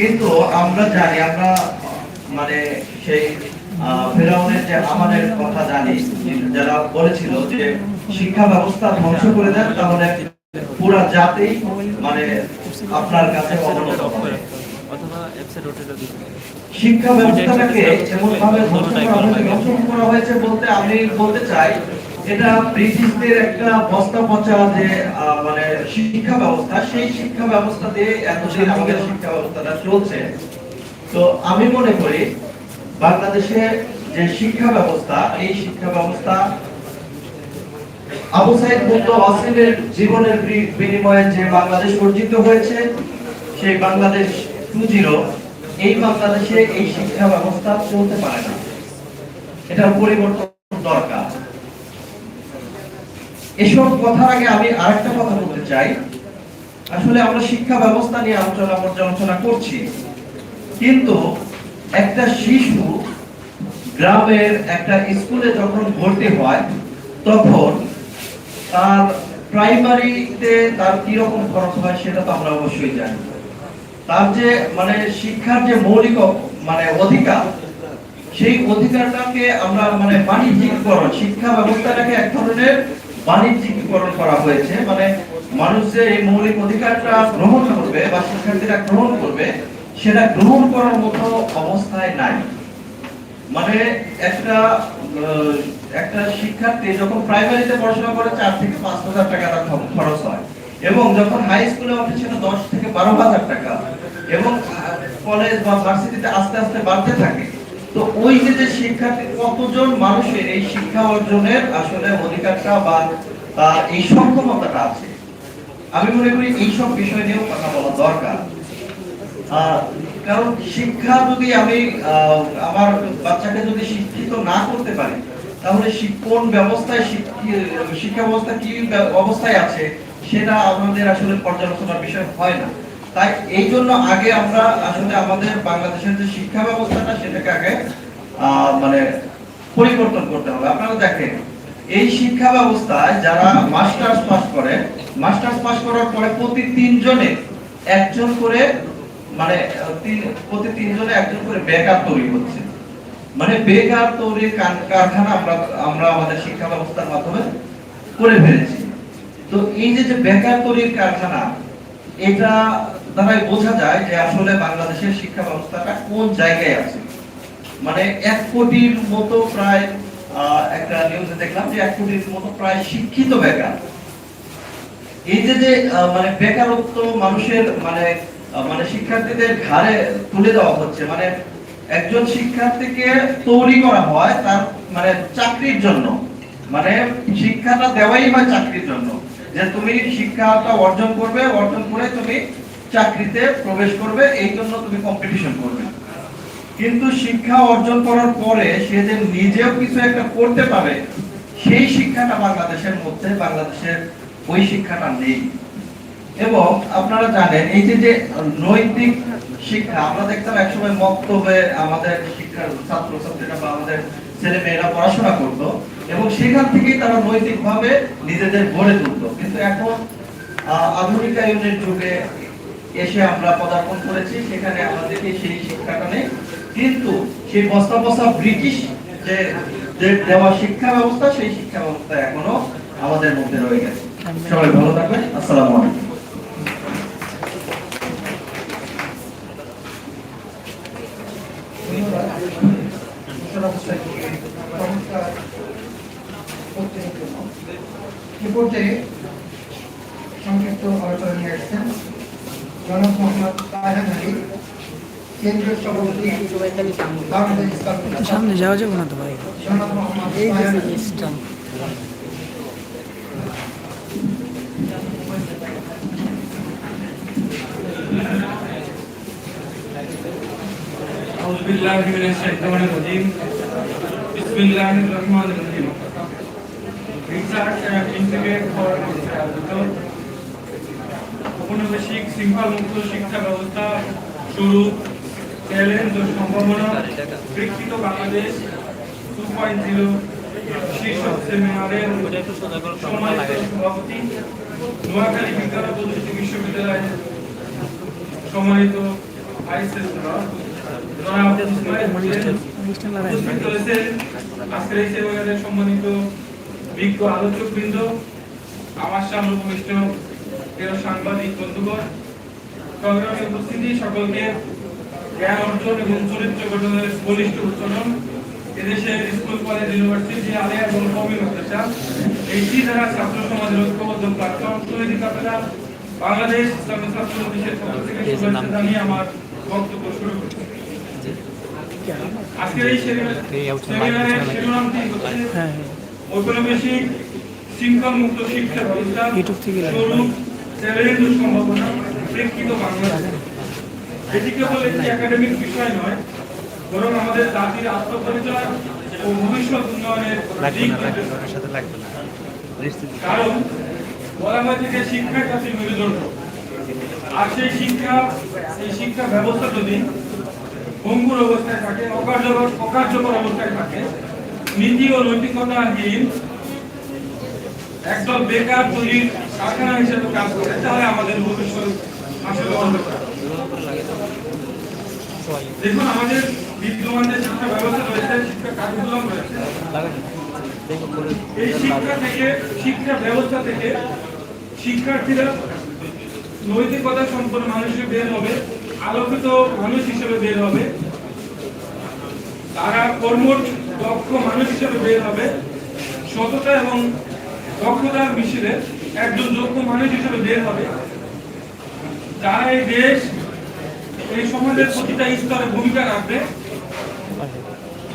কিন্তু আমরা জানি, আমরা মানে সেই ফেরাউনের যে আমাদের কথা জানি, যারা বলেছিল যে শিক্ষা ব্যবস্থা ধ্বংস করে দেন, তাহলে পুরা জাতি মানে আপনার কাছে অবনত হবে। শিক্ষা ব্যবস্থাটাকে এমন ভাবে ধ্বংস করা হয়েছে বলতে আমি বলতে চাই এটা ব্রিটিশদের একটা বস্তা পচা যে মানে শিক্ষা ব্যবস্থা সেই শিক্ষা ব্যবস্থা দিয়ে এতদিন আমাদের শিক্ষা ব্যবস্থাটা চলছে। তো আমি মনে করি বাংলাদেশে যে শিক্ষা ব্যবস্থা এই শিক্ষা ব্যবস্থা আবু সাইদ মুক্ত অসিমের জীবনের বিনিময়ে যে বাংলাদেশ অর্জিত হয়েছে, সেই বাংলাদেশ টু জিরো এই বাংলাদেশে এই শিক্ষা ব্যবস্থা চলতে পারে না। এটার পরিবর্তন দরকার। এসব কথার আগে আমি আরেকটা কথা বলতে চাই। আসলে আমরা শিক্ষা ব্যবস্থা নিয়ে আলোচনা পর্যালোচনা করছি। কিন্তু একটা শিশু গ্রামের একটা স্কুলে যখন ভর্তি হয়, তখন তার প্রাইমারিতে তার কি রকম খরচ হয় সেটা তো আমরা অবশ্যই জানি। তার যে মানে শিক্ষার যে মৌলিক মানে অধিকার, সেই অধিকারটাকে আমরা মানে বাণিজ্যিকরণ শিক্ষা ব্যবস্থাটাকে এক ধরনের বাণিজ্যিকীকরণ করা হয়েছে মানে মানুষ যে এই মৌলিক অধিকারটা গ্রহণ করবে বা শিক্ষার্থীরা গ্রহণ করবে, সেটা গ্রহণ করার মতো অবস্থায় নাই। মানে একটা একটা শিক্ষার্থী যখন প্রাইমারিতে পড়াশোনা করে, চার থেকে পাঁচ হাজার টাকা তার খরচ হয়। এবং যখন হাই স্কুলে ওঠে সেটা দশ থেকে বারো হাজার টাকা। এবং কলেজ বা ভার্সিটিতে আস্তে আস্তে বাড়তে থাকে। তো ওই যে যে শিক্ষার্থী, কতজন মানুষের এই শিক্ষা অর্জনের আসলে অধিকারটা বা এই সক্ষমতাটা আছে? আমি মনে করি এইসব বিষয় নিয়েও কথা বলা দরকার। কারণ শিক্ষা যদি আমি আমার বাচ্চাকে যদি শিক্ষিত না করতে পারি, তাহলে কোন ব্যবস্থায় শিক্ষি- ব্যবস্থা কি অবস্থায় আছে, সেটা আমাদের আসলে পর্যালোচনার বিষয় হয় না। তাই এই জন্য আগে আমরা আসলে আমাদের বাংলাদেশের যে শিক্ষা ব্যবস্থাটা সেটাকে আগে মানে পরিবর্তন করতে হবে। আপনারা দেখেন, এই শিক্ষা ব্যবস্থায় যারা মাস্টার্স পাস করে, মাস্টার্স পাস করার পরে প্রতি তিনজনে একজন করে মানে প্রতি তিনজনে একজন করে বেকার তৈরি হচ্ছে। মানে বেকার তৈরির কারখানা আমরা আমরা আমাদের শিক্ষা ব্যবস্থার মাধ্যমে করে ফেলেছি। তো এই যে বেকার তৈরির কারখানা এটা দ্বারাই বোঝা যায় যে আসলে বাংলাদেশের শিক্ষা ব্যবস্থাটা কোন জায়গায় আছে। মানে এক কোটির মতো প্রায় একটা নিউজে দেখলাম যে এক কোটির মতো প্রায় শিক্ষিত বেকার। এই যে যে মানে বেকারত্ব মানুষের মানে মানে শিক্ষার্থীদের ঘাড়ে তুলে দেওয়া হচ্ছে মানে একজন শিক্ষার্থীকে তৈরি করা হয় তার মানে চাকরির জন্য। মানে শিক্ষাটা দেওয়াই হয় চাকরির জন্য। যে তুমি শিক্ষাটা অর্জন করবে, অর্জন করে তুমি চাকরিতে প্রবেশ করবে, এই জন্য তুমি কম্পিটিশন করবে। কিন্তু শিক্ষা অর্জন করার পরে সে যে নিজেও কিছু একটা করতে পারে, সেই শিক্ষাটা বাংলাদেশের মধ্যে, বাংলাদেশের ওই শিক্ষাটা নেই। এবং আপনারা জানেন, এই যে যে নৈতিক শিক্ষা, আমরা দেখতাম একসময় মক্তবে আমাদের শিক্ষার ছাত্র ছাত্রীরা বা আমাদের ছেলে মেয়েরা পড়াশোনা করতো। এবং সেখান থেকেই তারা নৈতিকভাবে নিজেদের গড়ে তুলতো। কিন্তু এখন আধুনিকায়নের যুগে এসে আমরা পদার্পণ করেছি, সেখানে আমাদেরকে সেই শিক্ষাটা নেই। কিন্তু সেই বস্তা বস্তা ব্রিটিশ যে দেওয়া শিক্ষা ব্যবস্থা, সেই শিক্ষা ব্যবস্থা এখনও আমাদের মধ্যে রয়ে গেছে। সবাই ভালো থাকবেন। আসসালামু আলাইকুম। সংক্ষিপ্ত আলোচনা নিয়ে আসছেন জনাব মোহাম্মদ তাহের আলী কেন্দ্রীয় সভাপতি বাংলাদেশ ইসলাম সামনে যাওয়া যাবে না তো ভাই জনাব Mohammad Taher Ali أعوذ بالله من الشيطان الرجيم بسم الله الرحمن الرحيم Research and Integrate for আয়োজিত ঔপনিবেশিক শৃঙ্খল মুক্ত শিক্ষা ব্যবস্থা শুরু, চ্যালেঞ্জ ও সম্ভাবনা বিকশিত বাংলাদেশ টু পয়েন্ট জিরো শীর্ষক সেমিনারের সভাপতি নোয়াখালী বিজ্ঞান ও প্রযুক্তি বিশ্ববিদ্যালয়ের সম্মানিত সম্মানিত বিজ্ঞ আলোচকবৃন্দ, আমার সামনে উপবিষ্ট প্রিয় সাংবাদিক বন্ধুগণ সংগ্রামী উপস্থিতি সকলকে জ্ঞান অর্জন এবং চরিত্র গঠনের বলিষ্ঠ উচ্চারণ। এদেশের স্কুল কলেজ ইউনিভার্সিটি আলিয়া এবং কমি মাদ্রাসা এই টি দ্বারা ছাত্র সমাজের ঐক্যবদ্ধ প্ল্যাটফর্ম তৈরি কাপেরা বাংলাদেশ ইসলামী ছাত্র পরিষদের পক্ষ থেকে শুভেচ্ছা জানিয়ে আমার বক্তব্য শুরু করছি। আজকের এই সেমিনারের শিরোনামটি হচ্ছে ঔপনিবেশিক শৃঙ্খল মুক্ত শিক্ষা ব্যবস্থা স্বরূপ চ্যালেঞ্জ ও সম্ভাবনা প্রেক্ষিত বাংলাদেশ। এটি কেবল একটি একাডেমিক বিষয় নয় বরং আমাদের জাতির আত্মপরিচয় ও ভবিষ্যৎ উন্নয়নের কারণ বলা হয় যে শিক্ষার কাছে মেরুদণ্ড আর সেই শিক্ষা সেই শিক্ষা ব্যবস্থা যদি ভঙ্গুর অবস্থায় থাকে অকার্যকর অকার্যকর অবস্থায় থাকে নীতি ও নৈতিকতাহীন একদল বেকার তৈরির কারখানা হিসেবে কাজ করে, তাহলে আমাদের ভবিষ্যৎ আসলে দেখুন, আমাদের বিদ্যমান যে শিক্ষা ব্যবস্থা রয়েছে, শিক্ষা কার্যক্রম রয়েছে, এই শিক্ষা থেকে, শিক্ষা ব্যবস্থা থেকে শিক্ষার্থীরা নৈতিকতা সম্পন্ন মানুষ হিসেবে বের হবে, আলোকিত মানুষ হিসেবে বের হবে, তারা কর্মঠ দক্ষ মানুষ হিসেবে বের হবে, সততা এবং দক্ষতার মিশ্রে একজন যোগ্য মানুষ হিসেবে বের হবে। যারা এই দেশ, এই সমাজের প্রতিটা স্তরে ভূমিকা রাখবে,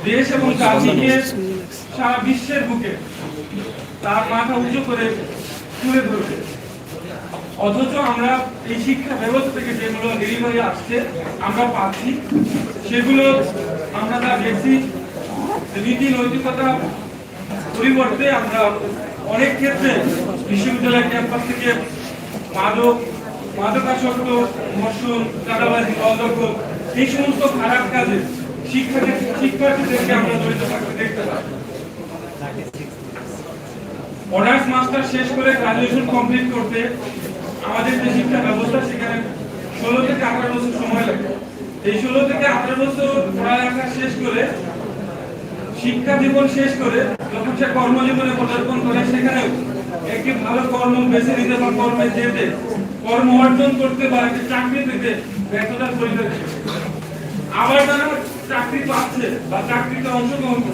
দেশ এবং জাতিকে সারা বিশ্বের বুকে তার মাথা উঁচু করে তুলে ধরবে। অথচ আমরা এই শিক্ষা ব্যবস্থা থেকে যেগুলো ডেলিভারি আসছে, আমরা পাচ্ছি। সেগুলো আমরা যা দেখছি। নীতি নৈতিকতা পরিবর্তে আমরা অনেক ক্ষেত্রে বিশ্ববিদ্যালয় ক্যাম্পাস থেকে মাদক, মাদকাসক্ত, মশরুম, চাঁদাবাজি, অদক্ষ, এই সমস্ত খারাপ কাজে শিক্ষার্থী শিক্ষার্থীদেরকে আমরা জড়িত থাকতে দেখতে অনার্স মাস্টার শেষ করে গ্রাজুয়েশন কমপ্লিট করতে আমাদের যে শিক্ষা ব্যবস্থা সেখানে ষোলো থেকে আঠারো বছর সময় লাগে। এই ষোলো থেকে আঠারো বছর পড়ালেখা শেষ করে, শিক্ষা জীবন শেষ করে সে কর্মজীবনে পদার্পণ করে সেখানেও একটি ভালো কর্ম বেছে নিতে বা কর্মে যেতে, কর্ম অর্জন করতে বা একটি চাকরি পেতে ব্যর্থতার পরিচয় আবার যারা চাকরি পাচ্ছে বা চাকরিতে অংশগ্রহণ করছে